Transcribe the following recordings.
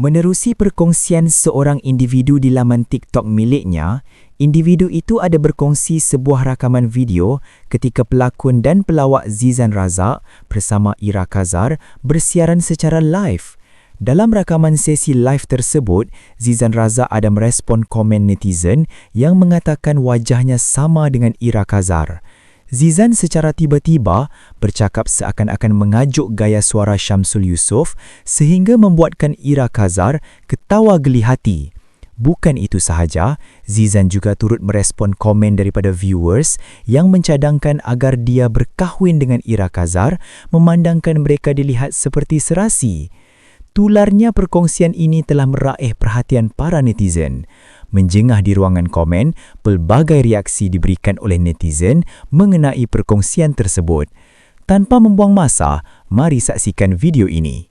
Menerusi perkongsian seorang individu di laman TikTok miliknya, individu itu ada berkongsi sebuah rakaman video ketika pelakon dan pelawak Zizan Razak bersama Ira Kazar bersiaran secara live. Dalam rakaman sesi live tersebut, Zizan Razak ada merespon komen netizen yang mengatakan wajahnya sama dengan Ira Kazar. Zizan secara tiba-tiba bercakap seakan-akan mengajuk gaya suara Syamsul Yusof sehingga membuatkan Ira Kazar ketawa geli hati. Bukan itu sahaja, Zizan juga turut merespon komen daripada viewers yang mencadangkan agar dia berkahwin dengan Ira Kazar memandangkan mereka dilihat seperti serasi. Tularnya perkongsian ini telah meraih perhatian para netizen. Menjengah di ruangan komen, pelbagai reaksi diberikan oleh netizen mengenai perkongsian tersebut. Tanpa membuang masa, mari saksikan video ini.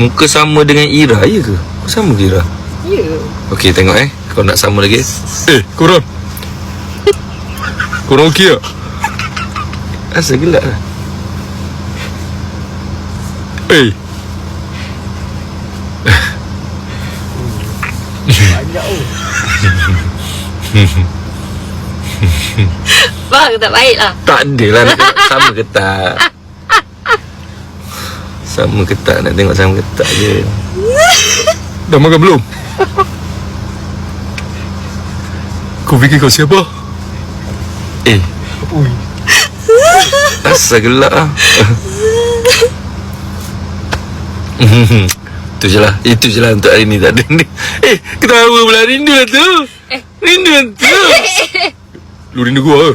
Muka sama dengan Ira ya ke? Muka sama ke Ira? Ya. Okey tengok eh. Kau nak sama lagi? Eh, korang. korang okey tak? Asal gelak lah. Eh. Banyak Bang, tak baik lah. Tak ada lah nak tengok sama ke tak. Sama ke tak nak tengok sama ke tak je. Dah makan belum? Kau fikir kau siapa? Eh. Ui. Asal gelak lah. Itu je lah Itu je lah untuk hari ni Tak ada ni Eh ketawa pula Rindu lah tu Rindu tu Lu rindu gua?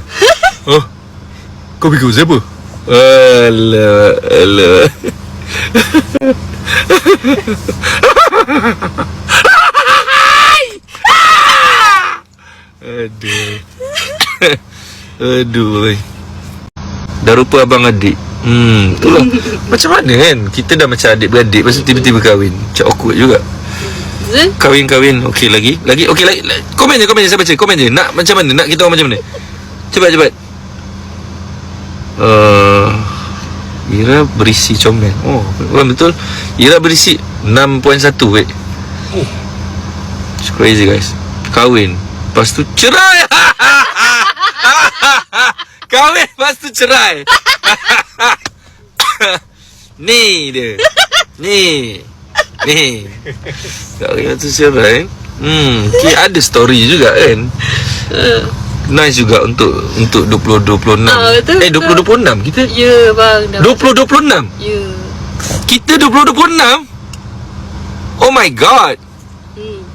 Ha? Kau fikir siapa? Alah Alah Aduh Aduh. Dah rupa abang adik Hmm Itulah Macam mana kan Kita dah macam adik-beradik Lepas tiba-tiba kahwin Macam awkward juga Zul? Kahwin-kahwin. Okey lagi. Lagi? Okey lagi. La- Komen je komen je. Saya baca Komen je. Nak macam mana? Nak kita orang macam mana? Cepat cepat. Uh, Ira berisi comel. Oh bukan betul. Ira berisi 6.1 wait Oh. It's crazy guys. Kahwin Lepas tu cerai. Kahwin Lepas tu cerai. Ni dia. Ni Ni Kahwin lepas tu cerai Hmm okay, Ada story juga kan Nice juga untuk Untuk 2026 Ah, betul, Eh betul. 2026 Kita Ya, bang. Dah 2026 Ya. Kita 2026 Oh my god Hmm.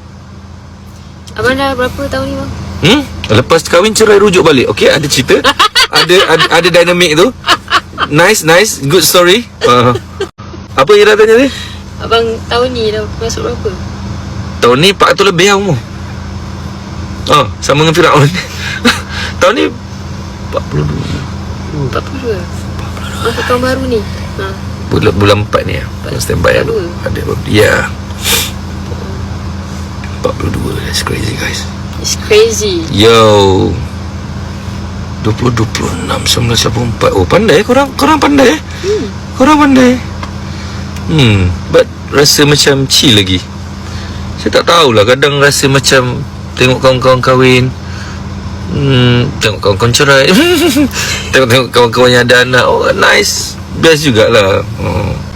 Abang dah berapa tahun ni, bang? Hmm? Lepas kahwin cerai rujuk balik Okay ada cerita Ada ada, ada dynamic tu Nice nice Good story uh, Apa Ira tanya ni? Abang tahun ni dah masuk berapa? Tahun ni 400 lebih lah umur. Oh, sama dengan Firaun. Tahun ni 42 42. Masuk tahun baru ni. Ha. Bulan, bulan 4 ni lah Standby lah 42. Ada Ya. 42 That's crazy guys. It's crazy. Yo. 20, 26, 1984 Oh pandai. Korang Korang pandai. Hmm. Korang pandai Hmm. But rasa macam chill lagi. Saya tak tahulah Kadang rasa macam Tengok kawan-kawan kahwin. Hmm Tengok kawan-kawan cerai. Tengok-tengok kawan-kawan yang ada anak. Oh nice. Best jugalah. Oh.